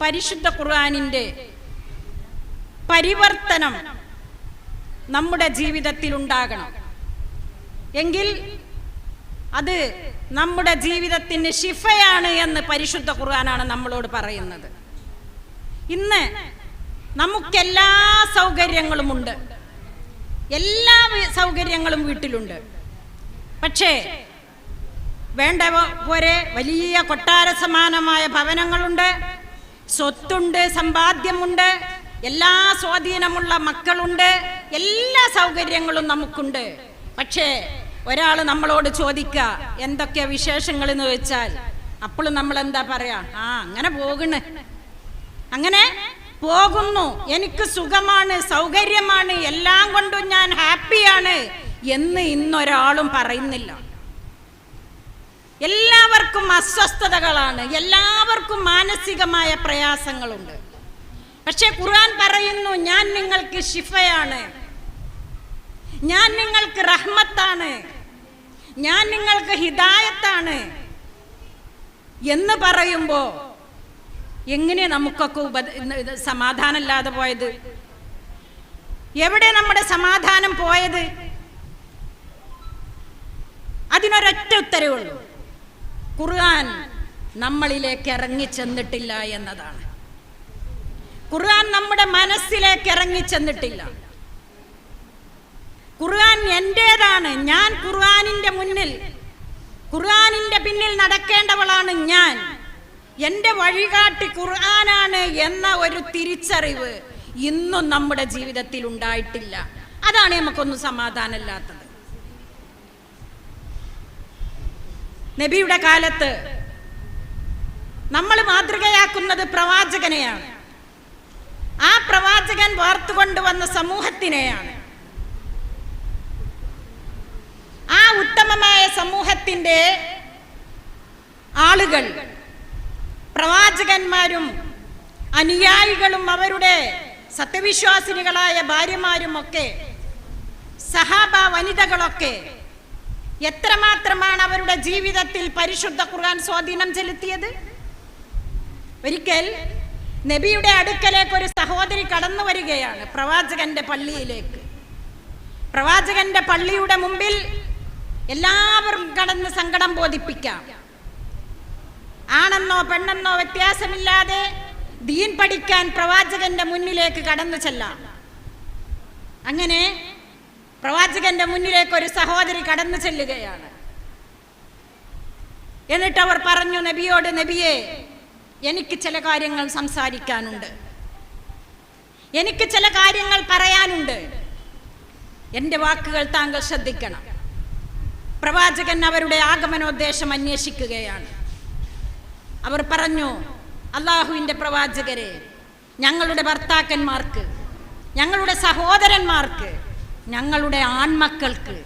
പരിശുദ്ധ ഖുർആാനിന്റെ പരിവർത്തനം നമ്മുടെ ജീവിതത്തിൽ ഉണ്ടാകണം. എങ്കിൽ അത് നമ്മുടെ ജീവിതത്തിന് ശിഫയാണ് എന്ന് പരിശുദ്ധ ഖുർആനാണ് നമ്മളോട് പറയുന്നത്. ഇന്ന് നമുക്കെല്ലാ സൗകര്യങ്ങളുമുണ്ട്. എല്ലാ സൗകര്യങ്ങളും വീട്ടിലുണ്ട്. പക്ഷേ വേണ്ട പോരെ വലിയ കൊട്ടാര സമാനമായ ഭവനങ്ങളുണ്ട്. സ്വത്തുണ്ട് സമ്പാദ്യമുണ്ട് എല്ലാ സ്വാധീനമുള്ള മക്കളുണ്ട് എല്ലാ സൗകര്യങ്ങളും നമുക്കുണ്ട്. പക്ഷേ ഒരാൾ നമ്മളോട് ചോദിക്കുക എന്തൊക്കെ വിശേഷങ്ങൾ എന്ന് വെച്ചാൽ അപ്പോൾ നമ്മൾ എന്താ പറയാ ആ അങ്ങനെ പോകണ് അങ്ങനെ പോകുന്നു. എനിക്ക് സുഖമാണ് സൗകര്യമാണ് എല്ലാം കൊണ്ടും ഞാൻ ഹാപ്പിയാണ് എന്ന് ഇന്നൊരാളും പറയുന്നില്ല. എല്ലാവർക്കും അസ്വസ്ഥതകളാണ്. എല്ലാവർക്കും മാനസികമായ പ്രയാസങ്ങളുണ്ട്. പക്ഷെ ഖുർആൻ പറയുന്നു ഞാൻ നിങ്ങൾക്ക് ശിഫയാണ്. ഞാൻ നിങ്ങൾക്ക് റഹ്മത്താണ്. ഞാൻ നിങ്ങൾക്ക് ഹിദായത്താണ്. എന്ന് പറയുമ്പോൾ എങ്ങനെ നമുക്കൊക്കെ ഉപ സമാധാനമില്ലാതെ പോയത്? എവിടെ നമ്മുടെ സമാധാനം പോയത്? അതിനൊരൊറ്റ ഉത്തരവേ ഉള്ളൂ. ഖുർആൻ നമ്മളിലേക്ക് ഇറങ്ങി ചെന്നിട്ടില്ല എന്നതാണ്. ഖുർആൻ നമ്മുടെ മനസ്സിലേക്ക് ഇറങ്ങി ചെന്നിട്ടില്ല. ഖുർആൻ എന്റേതാണ്? ഞാൻ ഖുർആനിന്റെ മുന്നിൽ ഖുർആനിന്റെ പിന്നിൽ നടക്കേണ്ടവളാണ് ഞാൻ. എന്റെ വഴികാട്ടി ഖുർആനാണ് എന്ന ഒരു തിരിച്ചറിവ് ഇന്നും നമ്മുടെ ജീവിതത്തിൽ ഉണ്ടായിട്ടില്ല. അതാണ് നമുക്കൊന്നും സമാധാനമില്ലാത്തത്. നബിയുടെ കാലത്ത് നമ്മൾ മാതൃകയാക്കുന്നത് പ്രവാചകനെയാണ്. ആ പ്രവാചകൻ വാർത്തു വാർത്തുകൊണ്ടുവന്ന സമൂഹത്തിനെയാണ്. ആ ഉത്തമമായ സമൂഹത്തിന്റെ ആളുകൾ പ്രവാചകന്മാരും അനുയായികളും അവരുടെ സത്യവിശ്വാസിനികളായ ഭാര്യമാരും ഒക്കെ സഹാബ വനിതകളൊക്കെ എത്രമാത്രമാണ് അവരുടെ ജീവിതത്തിൽ പരിശുദ്ധ ഖുർആൻ സ്വാധീനം ചെലുത്തിയത്? ഒരിക്കൽ നബിയുടെ അടുക്കലേക്ക് ഒരു സഹോദരി കടന്നു വരികയാണ് പ്രവാചകന്റെ പള്ളിയിലേക്ക്. പ്രവാചകന്റെ പള്ളിയുടെ മുമ്പിൽ എല്ലാവരും കടന്ന് സങ്കടം ബോധിപ്പിക്കാം. ആണെന്നോ പെണ്ണെന്നോ വ്യത്യാസമില്ലാതെ ദീൻ പഠിക്കാൻ പ്രവാചകന്റെ മുന്നിലേക്ക് കടന്നു ചെല്ലാം. അങ്ങനെ പ്രവാചകന്റെ മുന്നിലേക്ക് ഒരു സഹോദരി കടന്നു ചെല്ലുകയാണ്. എന്നിട്ട് അവർ പറഞ്ഞു നബിയോട് നബിയെ എനിക്ക് ചില കാര്യങ്ങൾ സംസാരിക്കാനുണ്ട്. എനിക്ക് ചില കാര്യങ്ങൾ പറയാനുണ്ട്. എന്റെ വാക്കുകൾ താങ്കൾ ശ്രദ്ധിക്കണം. പ്രവാചകൻ അവരുടെ ആഗമനോദ്ദേശം അന്വേഷിക്കുകയാണ്. അവർ പറഞ്ഞു അള്ളാഹുവിന്റെ പ്രവാചകരെ ഞങ്ങളുടെ ഭർത്താക്കന്മാർക്ക് ഞങ്ങളുടെ സഹോദരന്മാർക്ക് ഞങ്ങളുടെ ആൺമക്കൾക്ക്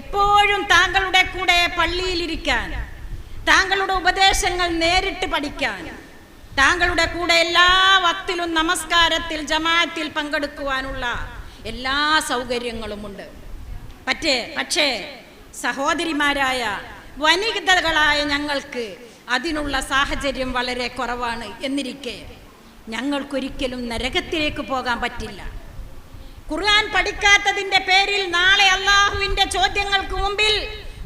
എപ്പോഴും താങ്കളുടെ കൂടെ പള്ളിയിലിരിക്കാൻ താങ്കളുടെ ഉപദേശങ്ങൾ നേരിട്ട് പഠിക്കാൻ താങ്കളുടെ കൂടെ എല്ലാ വക്തിലും നമസ്കാരത്തിൽ ജമാഅത്തിൽ പങ്കെടുക്കുവാനുള്ള എല്ലാ സൗകര്യങ്ങളുമുണ്ട്. പറ്റേ പക്ഷേ സഹോദരിമാരായ വനിതകളായ ഞങ്ങൾക്ക് അതിനുള്ള സാഹചര്യം വളരെ കുറവാണ് എന്നിരിക്കെ ഞങ്ങൾക്കൊരിക്കലും നരകത്തിലേക്ക് പോകാൻ പറ്റില്ല. ഖുർആൻ പഠിക്കാത്തതിന്റെ പേരിൽ നാളെ അള്ളാഹുവിന്റെ ചോദ്യങ്ങൾക്ക് മുമ്പിൽ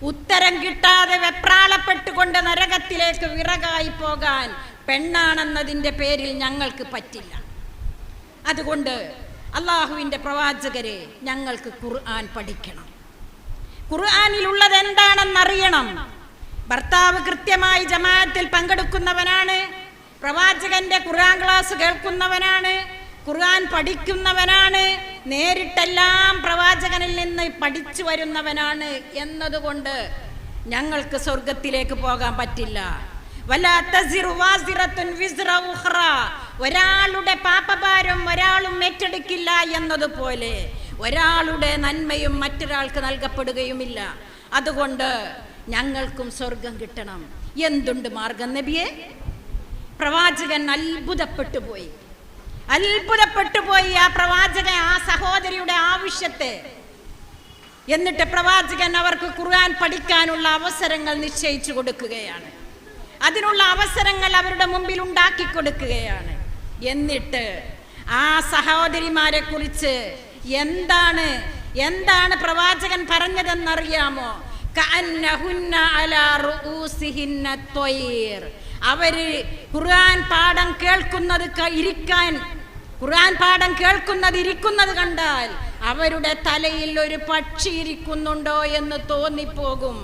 ഉത്തരം കിട്ടാതെ വെപ്രാളപ്പെട്ടുകൊണ്ട് നരകത്തിലേക്ക് വിറകായി പോകാൻ പെണ്ണാണെന്നതിന്റെ പേരിൽ ഞങ്ങൾക്ക് പറ്റില്ല. അതുകൊണ്ട് അള്ളാഹുവിന്റെ പ്രവാചകരെ ഞങ്ങൾക്ക് ഖുർആൻ പഠിക്കണം. ഖുർആാനിലുള്ളത് എന്താണെന്നറിയണം ഭർത്താവ് കൃത്യമായി ജമാഅത്തിൽ പങ്കെടുക്കുന്നവനാണ്. പ്രവാചകന്റെ ഖുർആൻ ക്ലാസ് കേൾക്കുന്നവനാണ്. ഖുർആൻ പഠിക്കുന്നവനാണ്. നേരിട്ടെല്ലാം പ്രവാചകനിൽ നിന്ന് പഠിച്ചു വരുന്നവനാണ് എന്നതുകൊണ്ട് ഞങ്ങൾക്ക് സ്വർഗത്തിലേക്ക് പോകാൻ പറ്റില്ല. ഒരാളുടെ പാപഭാരം ഒരാളും ഏറ്റെടുക്കില്ല എന്നതുപോലെ ഒരാളുടെ നന്മയും മറ്റൊരാൾക്ക് നൽകപ്പെടുകയുമില്ല. അതുകൊണ്ട് ഞങ്ങൾക്കും സ്വർഗം കിട്ടണം. എന്തുണ്ട് മാർഗം നബിയെ? പ്രവാചകൻ അത്ഭുതപ്പെട്ടു പോയി. അത്ഭുതപ്പെട്ടു പോയി ആ പ്രവാചകൻ ആ സഹോദരിയുടെ ആവശ്യത്തെ. എന്നിട്ട് പ്രവാചകൻ അവർക്ക് ഖുർആൻ പഠിക്കാനുള്ള അവസരങ്ങൾ നിശ്ചയിച്ചു കൊടുക്കുകയാണ്. അതിനുള്ള അവസരങ്ങൾ അവരുടെ മുമ്പിൽ ഉണ്ടാക്കി കൊടുക്കുകയാണ്. എന്നിട്ട് ആ സഹോദരിമാരെ കുറിച്ച് എന്താണ് എന്താണ് പ്രവാചകൻ പറഞ്ഞതെന്നറിയാമോ? അവർ ഖുർആൻ പാഠം കേൾക്കുന്നത് ഇരിക്കാൻ ഖുർആൻ പാഠം കേൾക്കുന്നത് ഇരിക്കുന്നത് കണ്ടാൽ അവരുടെ തലയിൽ ഒരു പക്ഷി ഇരിക്കുന്നുണ്ടോ എന്ന് തോന്നിപ്പോകും.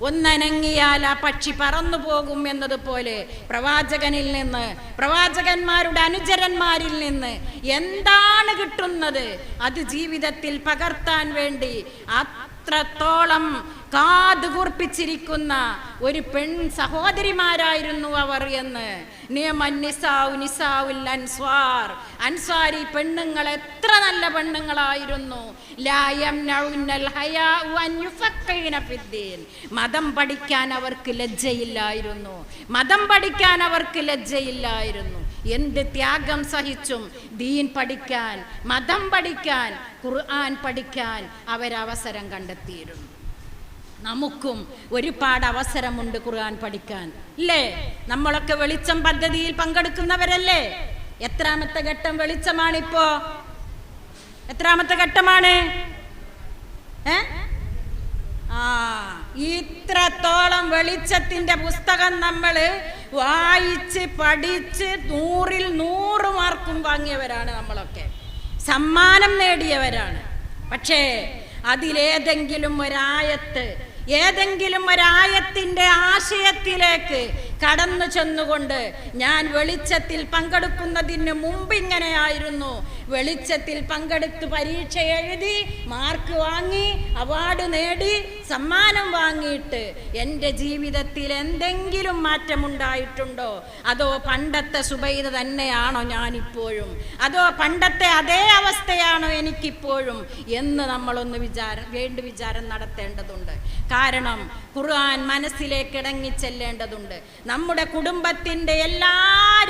ഒന്നനങ്ങിയാൽ ആ പക്ഷി പറന്നു പോകും എന്നതുപോലെ പ്രവാചകനിൽ നിന്ന് പ്രവാചകന്മാരുടെ അനുചരന്മാരിൽ നിന്ന് എന്താണ് കിട്ടുന്നത്? അത് ജീവിതത്തിൽ പകർത്താൻ വേണ്ടി അത്രത്തോളം കാതുകൂർപ്പിച്ചിരിക്കുന്ന ഒരു പെൺ സഹോദരിമാരായിരുന്നു അവർ എന്ന്. നിസാഉൽ അൻസ്വാർ. അൻസ്വാരി പെണ്ണുങ്ങൾ എത്ര നല്ല പെണ്ണുങ്ങളായിരുന്നു. മതം പഠിക്കാൻ അവർക്ക് ലജ്ജയില്ലായിരുന്നു. മതം പഠിക്കാൻ അവർക്ക് ലജ്ജയില്ലായിരുന്നു. എന്ത് ത്യാഗം സഹിച്ചും ദീൻ പഠിക്കാൻ മതം പഠിക്കാൻ ഖുർആൻ പഠിക്കാൻ അവരവസരം കണ്ടെത്തിയിരുന്നു. നമുക്കും ഒരുപാട് അവസരമുണ്ട് ഖുർആൻ പഠിക്കാൻ. അല്ലേ നമ്മളൊക്കെ വെളിച്ചം പദ്ധതിയിൽ പങ്കെടുക്കുന്നവരല്ലേ? എത്രാമത്തെ ഘട്ടം വെളിച്ചമാണ് ഇപ്പോ എത്രാമത്തെ ഘട്ടമാണ്? ഇത്രത്തോളം വെളിച്ചത്തിന്റെ പുസ്തകം നമ്മൾ വായിച്ച് പഠിച്ച് നൂറിൽ നൂറ് മാർക്കും വാങ്ങിയവരാണ് നമ്മളൊക്കെ. സമ്മാനം നേടിയവരാണ്. പക്ഷേ അതിലേതെങ്കിലും ഒരായത്ത് ഏതെങ്കിലും ഒരായത്തിന്റെ ആശയത്തിലേക്ക് കടന്നു ചെന്നുകൊണ്ട് ഞാൻ വെളിച്ചത്തിൽ പങ്കെടുക്കുന്നതിന് മുമ്പ് ഇങ്ങനെയായിരുന്നു. വെളിച്ചത്തിൽ പങ്കെടുത്ത് പരീക്ഷ എഴുതി മാർക്ക് വാങ്ങി അവാർഡ് നേടി സമ്മാനം വാങ്ങിയിട്ട് എന്റെ ജീവിതത്തിൽ എന്തെങ്കിലും മാറ്റമുണ്ടായിട്ടുണ്ടോ? അതോ പണ്ടത്തെ സുബൈദ തന്നെയാണോ ഞാനിപ്പോഴും? അതോ പണ്ടത്തെ അതേ അവസ്ഥയാണോ എനിക്കിപ്പോഴും? എന്ന് നമ്മളൊന്ന് വിചാരം വേണ്ട വിചാരം നടത്തേണ്ടതുണ്ട്. കാരണം ഖുർആൻ മനസ്സിലേക്ക് ഇടങ്ങിച്ചെല്ലേണ്ടതുണ്ട് നമ്മുടെ കുടുംബത്തിന്റെ എല്ലാ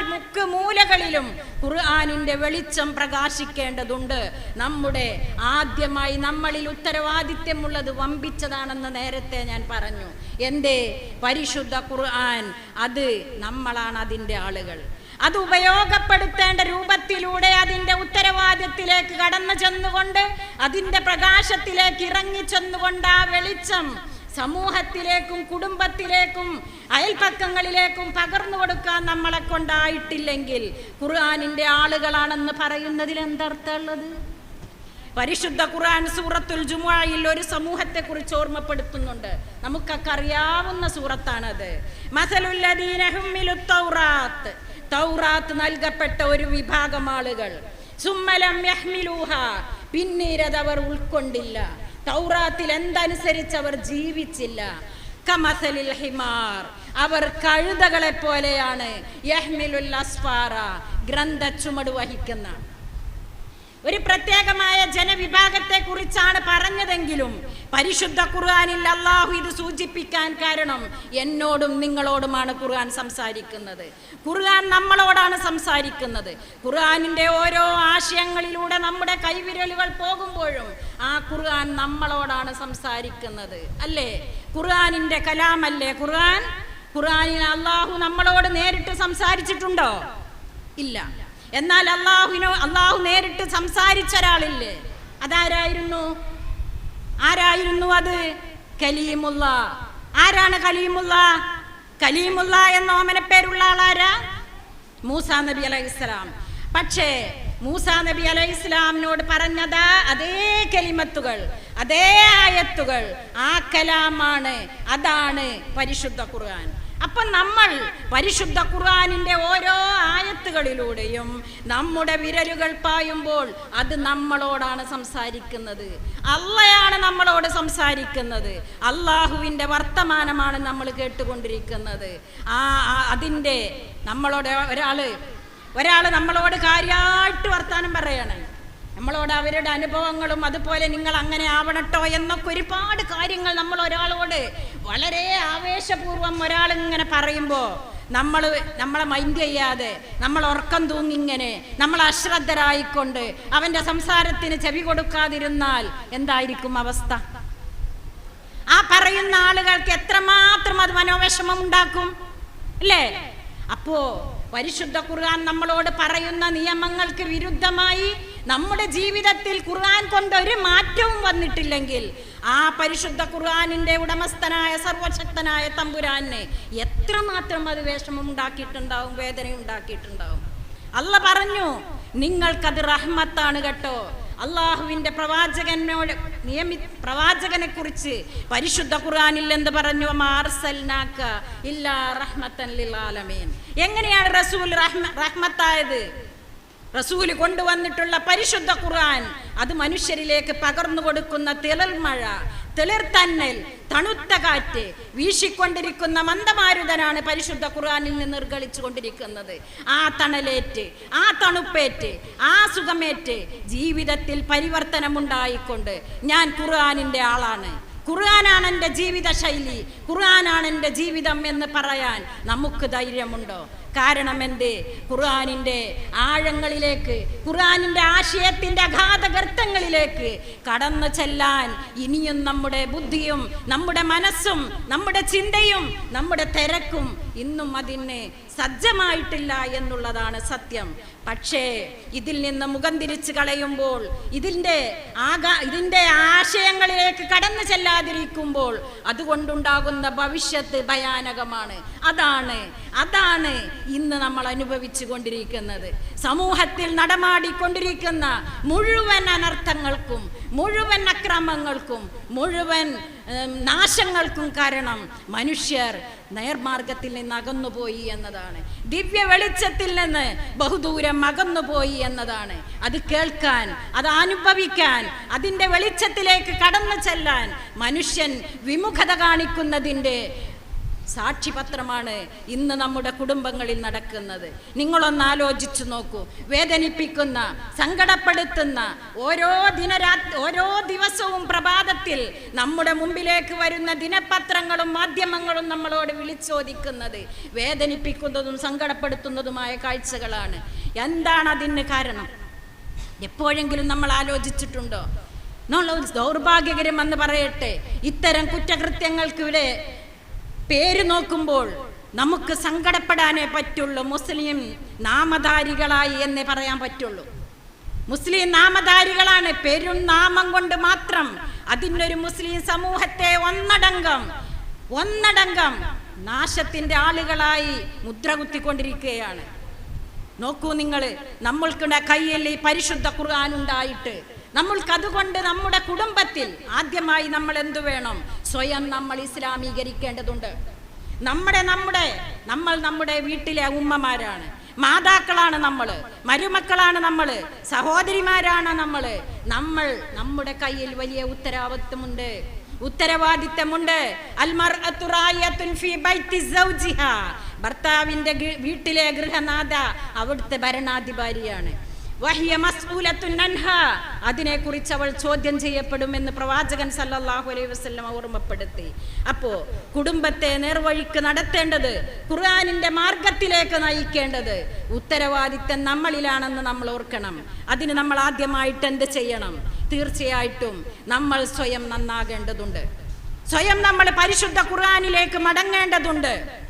മുക്ക് മൂലകളിലും ഖുർആാനിന്റെ വെളിച്ചം പ്രകാശിക്കേണ്ടതുണ്ട്. നമ്മുടെ ആദ്യമായി നമ്മളിൽ ഉത്തരവാദിത്വമുള്ളത് വമ്പിച്ചതാണെന്ന് നേരത്തെ ഞാൻ പറഞ്ഞു. എന്റെ പരിശുദ്ധ ഖുർആൻ അത് നമ്മളാണ് അതിന്റെ ആളുകൾ. അത് ഉപയോഗപ്പെടുത്തേണ്ട രൂപത്തിലൂടെ അതിന്റെ ഉത്തരവാദിത്തത്തിലേക്ക് കടന്നു ചെന്നുകൊണ്ട് അതിന്റെ പ്രകാശത്തിലേക്ക് ഇറങ്ങി ചെന്നുകൊണ്ട് ആ വെളിച്ചം സമൂഹത്തിലേക്കും കുടുംബത്തിലേക്കും അയൽപക്കങ്ങളിലേക്കും പകർന്നു കൊടുക്കാൻ നമ്മളെ കൊണ്ടായിട്ടില്ലെങ്കിൽ ഖുർആാനിന്റെ ആളുകളാണെന്ന് പറയുന്നതിൽ എന്തർത്ഥമുള്ളത്? പരിശുദ്ധ ഖുർആൻ സൂറത്തുൽ ജുമുഅയിൽ ഒരു സമൂഹത്തെ കുറിച്ച് ഓർമ്മപ്പെടുത്തുന്നുണ്ട്. നമുക്കൊക്കെ അറിയാവുന്ന മസലുല്ലദീന ഹുമ്മിലു തൗറാത്ത്. തൗറാത്ത് നൽകപ്പെട്ട ഒരു വിഭാഗം ആളുകൾ. സുമ്മലം പിന്നീട് അവർ ഉൾക്കൊണ്ടില്ല. തൗറാത്തിൽ എന്തനുസരിച്ച് അവർ ജീവിച്ചില്ല. കമസലിൽ ഹിമാർ. അവർ കഴുതകളെ പോലെയാണ് യഹ്മിലുൽ അസ്ഫാറ ഗ്രന്ഥ ചുമട് വഹിക്കുന്ന. ഒരു പ്രത്യേകമായ ജനവിഭാഗത്തെ കുറിച്ചാണ് പറഞ്ഞതെങ്കിലും പരിശുദ്ധ ഖുർആാനിൽ അള്ളാഹു ഇത് സൂചിപ്പിക്കാൻ കാരണം എന്നോടും നിങ്ങളോടുമാണ് ഖുർആൻ സംസാരിക്കുന്നത്. ഖുർആൻ നമ്മളോടാണ് സംസാരിക്കുന്നത്. ഖുർആാനിന്റെ ഓരോ ആശയങ്ങളിലൂടെ നമ്മുടെ കൈവിരലുകൾ പോകുമ്പോഴും ആ ഖുർആൻ നമ്മളോടാണ് സംസാരിക്കുന്നത്. അല്ലേ? ഖുർആാനിന്റെ കലാമല്ലേ ഖുർആൻ? ഖുർആാനിൽ അള്ളാഹു നമ്മളോട് നേരിട്ട് സംസാരിച്ചിട്ടുണ്ടോ? ഇല്ല. എന്നാൽ അള്ളാഹുവിനോ അള്ളാഹു നേരിട്ട് സംസാരിച്ച ഒരാളില്ലേ? അതാരായിരുന്നു? ആരായിരുന്നു അത്? കലീമുള്ള ആരാണ് കലീമുള്ള കലീമുള്ള എന്ന ഓമനപ്പേരുള്ള ആളാരാ? മൂസ നബി അലൈഹി ഇസ്ലാം പക്ഷേ മൂസ നബി അലൈഹി ഇസ്ലാമിനോട് പറഞ്ഞതാ അതേ കലിമത്തുകൾ അതേ ആയത്തുകൾ. ആ കലാമാണ് അതാണ് പരിശുദ്ധ ഖുർആൻ. അപ്പൊ നമ്മൾ പരിശുദ്ധ ഖുർആാനിന്റെ ഓരോ ആയത്തുകളിലൂടെയും നമ്മുടെ വിരലുകൾ പായുമ്പോൾ അത് നമ്മളോടാണ് സംസാരിക്കുന്നത്. അള്ളയാണ് നമ്മളോട് സംസാരിക്കുന്നത്. അള്ളാഹുവിന്റെ വർത്തമാനമാണ് നമ്മൾ കേട്ടുകൊണ്ടിരിക്കുന്നത്. ആ അതിന്റെ നമ്മളോട് ഒരാൾ ഒരാൾ നമ്മളോട് കാര്യമായിട്ട് വർത്താനം പറയാണ്. നമ്മളോട് അവരുടെ അനുഭവങ്ങളും അതുപോലെ നിങ്ങൾ അങ്ങനെ ആവണട്ടോ എന്നൊക്കെ ഒരുപാട് കാര്യങ്ങൾ നമ്മൾ ഒരാളോട് വളരെ ആവേശപൂർവം ഒരാൾ ഇങ്ങനെ പറയുമ്പോൾ നമ്മൾ നമ്മളെ മൈൻഡ് ചെയ്യാതെ നമ്മൾ ഉറക്കം തൂങ്ങിങ്ങനെ നമ്മൾ അശ്രദ്ധരായിക്കൊണ്ട് അവന്റെ സംസാരത്തിന് ചെവി കൊടുക്കാതിരുന്നാൽ എന്തായിരിക്കും അവസ്ഥ? ആ പറയുന്ന ആളുകൾക്ക് എത്രമാത്രം അത് മനോവിഷമം ഉണ്ടാക്കും? അല്ലേ? അപ്പോ പരിശുദ്ധ ഖുർആൻ നമ്മളോട് പറയുന്ന നിയമങ്ങൾക്ക് വിരുദ്ധമായി നമ്മുടെ ജീവിതത്തിൽ ഖുർആൻ കൊണ്ട് ഒരു മാറ്റവും വന്നിട്ടില്ലെങ്കിൽ ആ പരിശുദ്ധ ഖുർആാനിന്റെ ഉടമസ്ഥനായ സർവശക്തനായ തമ്പുരാനെ എത്രമാത്രം അത് വിഷമം ഉണ്ടാക്കിയിട്ടുണ്ടാവും വേദന ഉണ്ടാക്കിയിട്ടുണ്ടാവും അല്ല പറഞ്ഞു നിങ്ങൾക്കത് റഹ്മത്താണ് കേട്ടോ. അള്ളാഹുവിന്റെ പ്രവാചകനോട് നിയമി പ്രവാചകനെ കുറിച്ച് പരിശുദ്ധ ഖുർആാനിൽ എന്ത് പറഞ്ഞു? മാർസൽനാക്ക ഇല്ലാ റഹ്മത്തൻ ലിൽ ആലമീൻ. എങ്ങനെയാണ് റസൂൽ റഹ്മ റഹ്മത്തായത്? റസൂൽ കൊണ്ടുവന്നിട്ടുള്ള പരിശുദ്ധ ഖുർആൻ അത് മനുഷ്യരിലേക്ക് പകർന്നു കൊടുക്കുന്ന തിളൽ മഴ തിളിർത്തന്നൽ തണുത്ത കാറ്റ് വീശിക്കൊണ്ടിരിക്കുന്ന മന്ദമാരുതനാണ് പരിശുദ്ധ ഖുർആനിൽ നിന്ന് നിർഗളിച്ചു കൊണ്ടിരിക്കുന്നത്. ആ തണലേറ്റ് ആ തണുപ്പേറ്റ് ആ സുഖമേറ്റ് ജീവിതത്തിൽ പരിവർത്തനമുണ്ടായിക്കൊണ്ട് ഞാൻ ഖുർആാനിന്റെ ആളാണ്. ഖുർആനാണ് എന്റെ ജീവിത ശൈലി ഖുർആനാണ് എന്റെ ജീവിതം എന്ന് പറയാൻ നമുക്ക് ധൈര്യമുണ്ടോ? കാരണം എന്ത്? ഖുർആാനിന്റെ ആഴങ്ങളിലേക്ക് ഖുർആാനിന്റെ ആശയത്തിന്റെ അഗാധഗർത്തങ്ങളിലേക്ക് കടന്നു ചെല്ലാൻ ഇനിയും നമ്മുടെ ബുദ്ധിയും നമ്മുടെ മനസ്സും നമ്മുടെ ചിന്തയും നമ്മുടെ തിരക്കും ഇന്നും അതിന് സജ്ജമായിട്ടില്ല എന്നുള്ളതാണ് സത്യം. പക്ഷേ ഇതിൽ നിന്ന് മുഖം തിരിച്ചു കളയുമ്പോൾ ഇതിന്റെ ആകാ ഇതിന്റെ ആശയങ്ങളിലേക്ക് കടന്നു ചെല്ലാതിരിക്കുമ്പോൾ അതുകൊണ്ടുണ്ടാകുന്ന ഭവിഷ്യത്ത് ഭയാനകമാണ്. അതാണ് അതാണ് ഇന്ന് നമ്മൾ അനുഭവിച്ചു കൊണ്ടിരിക്കുന്നത്. സമൂഹത്തിൽ നടമാടിക്കൊണ്ടിരിക്കുന്ന മുഴുവൻ അനർത്ഥങ്ങൾക്കും മുഴുവൻ അക്രമങ്ങൾക്കും മുഴുവൻ നാശങ്ങൾക്കും കാരണം മനുഷ്യർ നേർമാർഗത്തിൽ നിന്ന് അകന്നുപോയി എന്നതാണ്. ദിവ്യ വെളിച്ചത്തിൽ നിന്ന് ബഹുദൂരം അകന്നുപോയി എന്നതാണ്. അത് കേൾക്കാൻ അത് അനുഭവിക്കാൻ അതിന്റെ വെളിച്ചത്തിലേക്ക് കടന്നു ചെല്ലാൻ മനുഷ്യൻ വിമുഖത കാണിക്കുന്നതിന്റെ സാക്ഷിപത്രമാണ് ഇന്ന് നമ്മുടെ കുടുംബങ്ങളിൽ നടക്കുന്നത്. നിങ്ങളൊന്ന് ആലോചിച്ചു നോക്കൂ. വേദനിപ്പിക്കുന്ന സങ്കടപ്പെടുത്തുന്ന ഓരോ ദിനരാ ഓരോ ദിവസവും പ്രഭാതത്തിൽ നമ്മുടെ മുമ്പിലേക്ക് വരുന്ന ദിനപത്രങ്ങളും മാധ്യമങ്ങളും നമ്മളോട് വിളിച്ചോദിക്കുന്നത് വേദനിപ്പിക്കുന്നതും സങ്കടപ്പെടുത്തുന്നതുമായ കാഴ്ചകളാണ്. എന്താണ് അതിന് കാരണം? എപ്പോഴെങ്കിലും നമ്മൾ ആലോചിച്ചിട്ടുണ്ടോ? നമ്മൾ ദൗർഭാഗ്യകരം എന്ന് പറയട്ടെ. ഇത്തരം കുറ്റകൃത്യങ്ങൾക്ക് ഇവിടെ പേര് നോക്കുമ്പോൾ നമുക്ക് സങ്കടപ്പെടാനേ പറ്റുള്ളൂ. മുസ്ലിം നാമധാരികളായി എന്നേ പറയാൻ പറ്റുള്ളൂ. മുസ്ലിം നാമധാരികളാണ്. പെരും നാമം കൊണ്ട് മാത്രം അതിനൊരു മുസ്ലിം സമൂഹത്തെ ഒന്നടങ്കം ഒന്നടങ്കം നാശത്തിന്റെ ആളുകളായി മുദ്ര കുത്തിക്കൊണ്ടിരിക്കുകയാണ്. നോക്കൂ നിങ്ങൾ നമ്മൾക്കുടെ കയ്യിൽ ഈ പരിശുദ്ധ ഖുർആൻ ഉണ്ടായിട്ട് നമ്മൾക്ക് അതുകൊണ്ട് നമ്മുടെ കുടുംബത്തിൽ ആദ്യമായി നമ്മൾ എന്തു വേണം? സ്വയം നമ്മൾ ഇസ്ലാമീകരിക്കേണ്ടതുണ്ട്. നമ്മുടെ നമ്മുടെ നമ്മൾ നമ്മുടെ വീട്ടിലെ ഉമ്മമാരാണ്. മാതാക്കളാണ് നമ്മൾ മരുമക്കളാണ് നമ്മൾ സഹോദരിമാരാണ് നമ്മൾ. നമ്മൾ നമ്മുടെ കയ്യിൽ വലിയ ഉത്തരവാദിത്വമുണ്ട് ഉത്തരവാദിത്തമുണ്ട്. ഭർത്താവിന്റെ വീട്ടിലെ ഗൃഹനാഥ അവിടുത്തെ ഭരണാധികാരിയാണ്. അതിനെക്കുറിച്ച് അവൾ ചോദ്യം ചെയ്യപ്പെടുമെന്ന് പ്രവാചകൻ സല്ലാഹു അലൈഹി വസ്ലം ഓർമ്മപ്പെടുത്തി. അപ്പോ കുടുംബത്തെ നേർവഴിക്ക് നടത്തേണ്ടത് ഖുർആാനിന്റെ മാർഗത്തിലേക്ക് നയിക്കേണ്ടത് ഉത്തരവാദിത്തം നമ്മളിലാണെന്ന് നമ്മൾ ഓർക്കണം. അതിന് നമ്മൾ ആദ്യമായിട്ട് എന്ത് ചെയ്യണം? തീർച്ചയായിട്ടും നമ്മൾ സ്വയം നന്നാകേണ്ടതുണ്ട്. സ്വയം നമ്മൾ പരിശുദ്ധ ഖുർആാനിലേക്ക് മടങ്ങേണ്ടതുണ്ട്.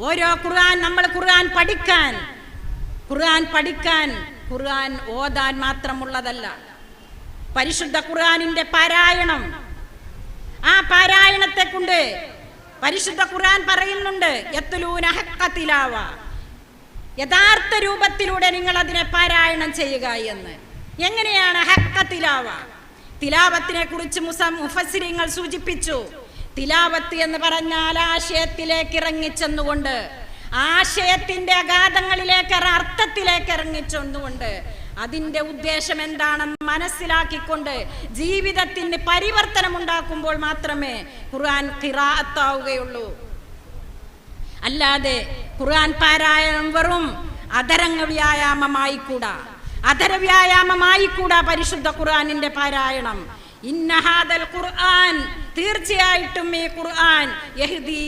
ഓരോ ഖുർആൻ നമ്മൾ ഖുർആൻ പഠിക്കാൻ ഖുർആൻ പഠിക്കാൻ ഖുർആൻ ഓതാൻ മാത്രമുള്ളതല്ല. പരിശുദ്ധ ഖുർആനിന്റെ പാരായണം. ആ പാരായണത്തെ കൊണ്ട് പരിശുദ്ധ ഖുർആൻ പറയുന്നുണ്ട് യത്ലൂന ഹഖ്ക യഥാർത്ഥ രൂപത്തിലൂടെ നിങ്ങൾ അതിനെ പാരായണം ചെയ്യുക എന്ന്. എങ്ങനെയാണ് ഹക്ക തിലാവ? തിലാവത്തിനെ കുറിച്ച് മുസ മുഫസ്സിരിങ്ങൾ സൂചിപ്പിച്ചു. തിലാവത്ത് എന്ന് പറഞ്ഞാൽ ആശയത്തിലേക്ക് ഇറങ്ങിച്ചെന്നുകൊണ്ട് ആശയത്തിന്റെ അഗാധങ്ങളിലേക്ക് അർത്ഥത്തിലേക്ക് ഇറങ്ങിച്ചൊന്നുകൊണ്ട് അതിന്റെ ഉദ്ദേശം എന്താണെന്ന് മനസ്സിലാക്കിക്കൊണ്ട് ജീവിതത്തിന് പരിവർത്തനം ഉണ്ടാക്കുമ്പോൾ മാത്രമേ ഖുർആൻ ഖിറാഅത്താവുകയുള്ളൂ. അല്ലാതെ ഖുർആൻ പാരായണം വെറും അതരങ്ങ വ്യായാമമായി കൂടാ അതര വ്യായാമമായി കൂടാ പരിശുദ്ധ ഖുർആനിന്റെ പാരായണം. ഇന്നഹാദൽ ഖുർആൻ തീർച്ചയായിട്ടും ഈ ഖുർആൻ യഹ്ദി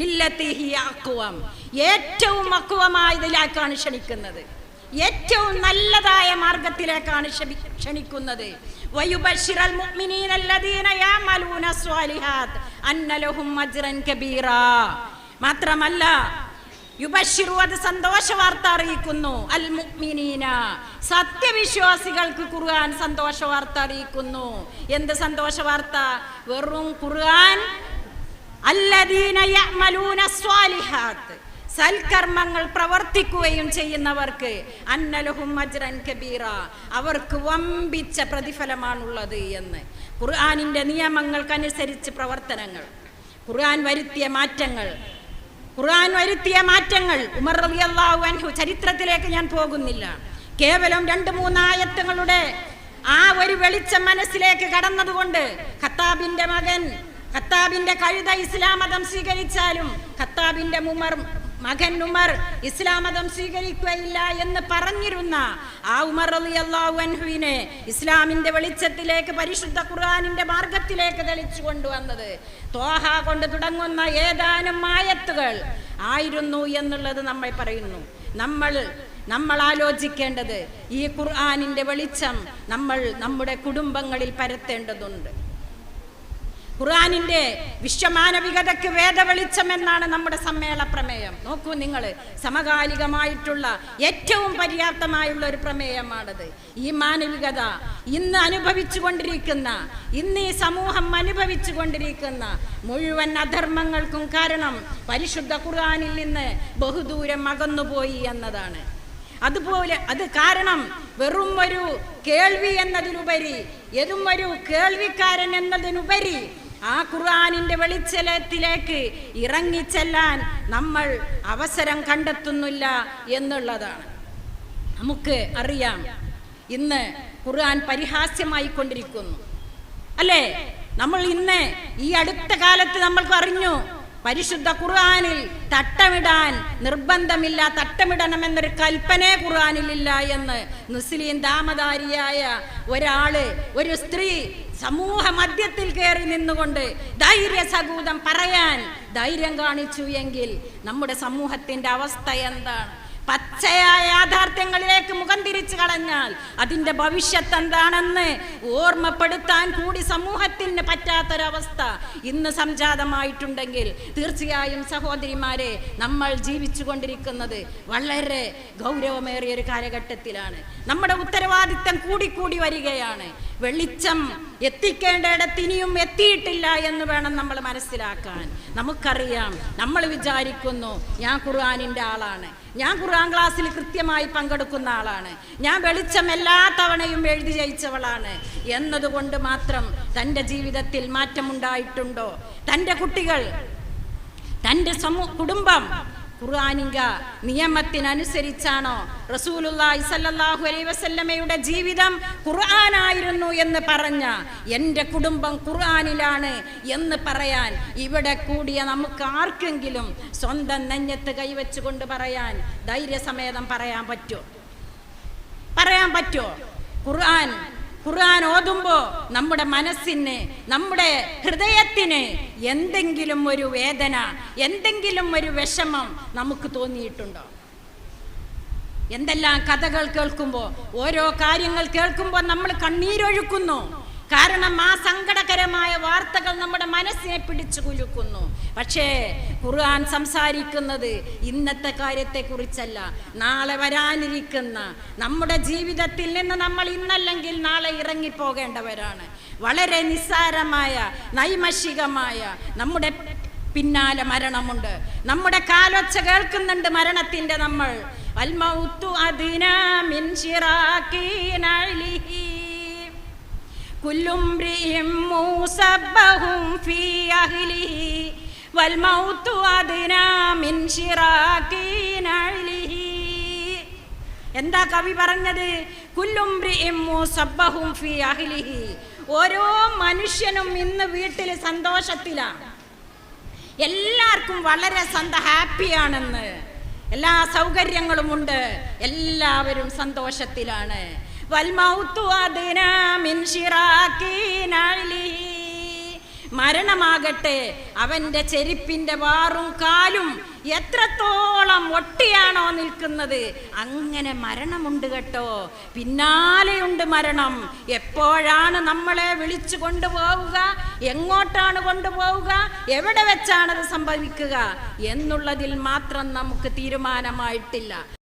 ലില്ലത്തി ഹിയ അഖ്വം ഏറ്റവും അക്വമായതിലേക്കാണ് ക്ഷണിക്കുന്നത്. ഏറ്റവും നല്ലതായ മാർഗത്തിലേക്കാണ് ക്ഷണി- ക്ഷണിക്കുന്നത്. മാത്രമല്ല യുബഷിറു അത് സന്തോഷ വാർത്ത അറിയിക്കുന്നു. അൽ മുഅ്മിനീന. സത്യവിശ്വാസികൾക്ക് ഖുർആൻ സന്തോഷ വാർത്ത അറിയിക്കുന്നു. എന്ത് സന്തോഷ വാർത്ത വെറും ഖുർആൻ അല്ലദീന യഅമലൂന സ്വാലിഹാത്ത്. സൽക്കർമ്മങ്ങൾ പ്രവർത്തിക്കുകയും ചെയ്യുന്നവർക്ക് അന്നലഹും അജ്രൻ കബീറ. അവർക്ക് വമ്പിച്ച പ്രതിഫലമാണുള്ളത് എന്ന്. ഖുർആാനിന്റെ നിയമങ്ങൾക്കനുസരിച്ച് പ്രവർത്തനങ്ങൾ. ഖുർആൻ വരുത്തിയ മാറ്റങ്ങൾ. ഖുർആൻ വരുത്തിയ മാറ്റങ്ങൾ. ഉമർ റളിയല്ലാഹു അൻഹു ചരിത്രത്തിലേക്ക് ഞാൻ പോകുന്നില്ല. കേവലം രണ്ട് മൂന്നായത്തങ്ങളുടെ ആ ഒരു വെളിച്ചം മനസ്സിലേക്ക് കടന്നതുകൊണ്ട് ഖത്താബിന്റെ മകൻ ഖത്താബിന്റെ കഴുത ഇസ്ലാം മതം സ്വീകരിച്ചാലും ഖത്താബിന്റെ ഉമർ മകൻ ഉമർ ഇസ്ലാം മതം സ്വീകരിക്കുകയില്ല എന്ന് പറഞ്ഞിരുന്ന ആ ഉമർ അലി അൻഹുവിനെ ഇസ്ലാമിന്റെ വെളിച്ചത്തിലേക്ക് പരിശുദ്ധ ഖുർആാനിന്റെ മാർഗത്തിലേക്ക് തെളിച്ചു കൊണ്ടുവന്നത്. തോഹ കൊണ്ട് തുടങ്ങുന്ന ഏതാനും മായത്തുകൾ ആയിരുന്നു എന്നുള്ളത് നമ്മൾ പറയുന്നു. നമ്മൾ നമ്മൾ ആലോചിക്കേണ്ടത് ഈ ഖുർആാനിന്റെ വെളിച്ചം നമ്മൾ നമ്മുടെ കുടുംബങ്ങളിൽ പരത്തേണ്ടതുണ്ട്. ഖുർആനിന്റെ വിശ്വമാനവികതയ്ക്ക് വേദവെളിച്ചം എന്നാണ് നമ്മുടെ സമ്മേള പ്രമേയം നോക്കൂ നിങ്ങൾ സമകാലികമായിട്ടുള്ള ഏറ്റവും പര്യാപ്തമായുള്ള ഒരു പ്രമേയമാണത്. ഈ മാനവികത ഇന്ന് അനുഭവിച്ചു കൊണ്ടിരിക്കുന്ന ഇന്ന് ഈ സമൂഹം അനുഭവിച്ചു കൊണ്ടിരിക്കുന്ന മുഴുവൻ അധർമ്മങ്ങൾക്കും കാരണം പരിശുദ്ധ ഖുർആനിൽ നിന്ന് ബഹുദൂരം അകന്നുപോയി എന്നതാണ്. അതുപോലെ അത് കാരണം വെറും ഒരു കേൾവി എന്നതിനുപരി എതും ഒരു കേൾവിക്കാരൻ എന്നതിനുപരി ആ ഖുർആനിന്റെ വെളിച്ചലത്തിലേക്ക് ഇറങ്ങിച്ചെല്ലാൻ നമ്മൾ അവസരം കണ്ടെത്തുന്നില്ല എന്നുള്ളതാണ്. നമുക്ക് അറിയാം. ഇന്ന് ഖുർആൻ പരിഹാസ്യമായി കൊണ്ടിരിക്കുന്നു അല്ലേ? നമ്മൾ ഇന്ന് ഈ അടുത്ത കാലത്ത് നമ്മൾക്ക് അറിഞ്ഞു. പരിശുദ്ധ ഖുർആാനിൽ തട്ടമിടാൻ നിർബന്ധമില്ല തട്ടമിടണമെന്നൊരു കൽപ്പന ഖുർആാനിലില്ല എന്ന് മുസ്ലിം ദാമധാരിയായ ഒരാൾ ഒരു സ്ത്രീ സമൂഹ മധ്യത്തിൽ കയറി നിന്നുകൊണ്ട് ധൈര്യ സഹൂതം പറയാൻ ധൈര്യം കാണിച്ചു എങ്കിൽ നമ്മുടെ സമൂഹത്തിന്റെ അവസ്ഥ എന്താണ്? പച്ചയായ യാഥാർത്ഥ്യങ്ങളിലേക്ക് മുഖം തിരിച്ചു കളഞ്ഞാൽ അതിന്റെ ഭവിഷ്യത്ത് എന്താണെന്ന് ഓർമ്മപ്പെടുത്താൻ കൂടി സമൂഹത്തിന് പറ്റാത്തൊരവസ്ഥ ഇന്ന് സംജാതമായിട്ടുണ്ടെങ്കിൽ തീർച്ചയായും സഹോദരിമാരെ നമ്മൾ ജീവിച്ചു കൊണ്ടിരിക്കുന്നത് വളരെ ഗൗരവമേറിയ ഒരു കാലഘട്ടത്തിലാണ്. നമ്മുടെ ഉത്തരവാദിത്തം കൂടിക്കൂടി വരികയാണ്. വെളിച്ചം എത്തിക്കേണ്ടിടത്ത് ഇനിയും എത്തിയിട്ടില്ല എന്ന് വേണം നമ്മൾ മനസ്സിലാക്കാൻ. നമുക്കറിയാം നമ്മൾ വിചാരിക്കുന്നു ഞാൻ ഖുർആാനിന്റെ ആളാണ്. ഞാൻ ഖുർആൻ ക്ലാസ്സിൽ കൃത്യമായി പങ്കെടുക്കുന്ന ആളാണ്. ഞാൻ വെളിച്ചം എല്ലാ തവണയും എഴുതി ജയിച്ചവളാണ്. എന്നതുകൊണ്ട് മാത്രം തന്റെ ജീവിതത്തിൽ മാറ്റമുണ്ടായിട്ടുണ്ടോ? തന്റെ കുട്ടികൾ തന്റെ സമൂ കുടുംബം ഖുർആാനിക നിയമത്തിനനുസരിച്ചാണോ? റസൂലുള്ളാഹി സല്ലല്ലാഹു അലൈഹി വസല്ലമയുടെ ജീവിതം ഖുർആനായിരുന്നു എന്ന് പറഞ്ഞ എന്റെ കുടുംബം ഖുർആനിലാണ് എന്ന് പറയാൻ ഇവിടെ കൂടിയ നമുക്ക് ആർക്കെങ്കിലും സ്വന്തം നെഞ്ഞത്ത് കൈവച്ചുകൊണ്ട് പറയാൻ ധൈര്യസമേതം പറയാൻ പറ്റുമോ പറയാൻ പറ്റുമോ ഖുർആൻ ഖുർആൻ ഓതുമ്പോ നമ്മുടെ മനസ്സിന് നമ്മുടെ ഹൃദയത്തിന് എന്തെങ്കിലും ഒരു വേദന എന്തെങ്കിലും ഒരു വിഷമം നമുക്ക് തോന്നിയിട്ടുണ്ടോ? എന്തെല്ലാം കഥകൾ കേൾക്കുമ്പോൾ ഓരോ കാര്യങ്ങൾ കേൾക്കുമ്പോൾ നമ്മൾ കണ്ണീരൊഴുക്കുന്നു. കാരണം ആ സങ്കടകരമായ വാർത്തകൾ നമ്മുടെ മനസ്സിനെ പിടിച്ചു കുലുക്കുന്നു. പക്ഷേ ഖുർആൻ സംസാരിക്കുന്നത് ഇന്നത്തെ കാര്യത്തെക്കുറിച്ചല്ല. നാളെ വരാനിരിക്കുന്ന നമ്മുടെ ജീവിതത്തിൽ നിന്ന് നമ്മൾ ഇന്നല്ലെങ്കിൽ നാളെ ഇറങ്ങിപ്പോകേണ്ടവരാണ്. വളരെ നിസ്സാരമായ നൈമഷികമായ നമ്മുടെ പിന്നാലെ മരണമുണ്ട്. നമ്മുടെ കാലൊച്ച കേൾക്കുന്നുണ്ട് മരണത്തിന്റെ നമ്മൾ. അൽമൗത്തു അദിനാ മിൻ ശിറാഖീൻ അലിഹി كل امرئ مسبه في أهله والموت أدنى من شراك نعله എന്താ കവി പറഞ്ഞത് കുല്ലുംബ്രിഇം മുസബ്ബഹും ഫീ അഹ്ലിഹി ഓരോ മനുഷ്യനും ഇന്ന് വീട്ടിൽ സന്തോഷത്തിലാണ് എല്ലാവർക്കും വളരെ സന്ത ഹാപ്പിയാണെന്ന് എല്ലാ സൗകര്യങ്ങളുമുണ്ട് എല്ലാവരും സന്തോഷത്തിലാണ് വൽമൗത്തു അദ്നാ മിൻ നഅ്ലിഹി. മരണമാകട്ടെ അവന്റെ ചെരിപ്പിന്റെ വാറും കാലും എത്രത്തോളം ഒട്ടിയാണോ നിൽക്കുന്നത്. അങ്ങനെ മരണമുണ്ട് കേട്ടോ. പിന്നാലെയുണ്ട് മരണം. എപ്പോഴാണ് നമ്മളെ വിളിച്ചു കൊണ്ടുപോവുക? എങ്ങോട്ടാണ് കൊണ്ടുപോവുക? എവിടെ വെച്ചാണത് സംഭവിക്കുക? എന്നുള്ളതിൽ മാത്രം നമുക്ക് തീരുമാനമായിട്ടില്ല.